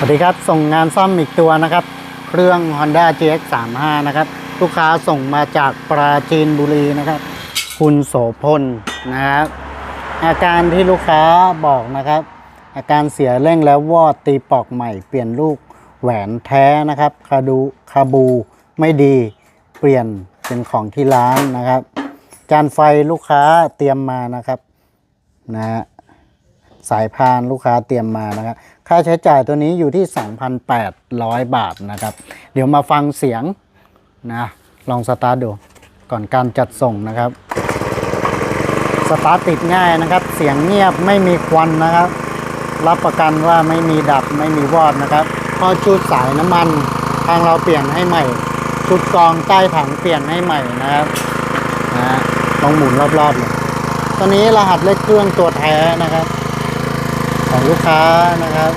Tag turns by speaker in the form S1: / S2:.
S1: สวัสดีครับ ส่งงานซ่อมอีกตัวนะครับ เครื่อง Honda GX35 นะครับ ลูกค้าส่งมาจากปราจีนบุรีนะครับ คุณโสพลนะครับ อาการที่ลูกค้าบอกนะครับ อาการเสียเร่งแล้ววอดตีปอกใหม่ เปลี่ยนลูกแหวนแท้นะครับคาดูคาบูไม่ดี เปลี่ยนเป็นของที่ร้านนะครับ จานไฟลูกค้าเตรียมมานะครับนะฮะ สายพานลูกค้าเตรียมมานะครับค่าใช้จ่ายตัวนี้อยู่ที่ 2,800 บาทนะครับ เดี๋ยวมาฟังเสียงนะลองสตาร์ทดูก่อนการจัดส่งนะครับสตาร์ทติดง่ายนะครับ เสียงเงียบไม่มีควันนะครับ รับประกันว่าไม่มีดับไม่มีวอดนะครับพอชุดสายน้ำมันทางเราเปลี่ยนให้ใหม่ ชุดกรองใต้ถังเปลี่ยนให้ใหม่นะครับนะฮะลองหมุนรอบๆเลยตัวนี้รหัสเลขเครื่องตัวแท้นะครับ ของลูกค้านะครับ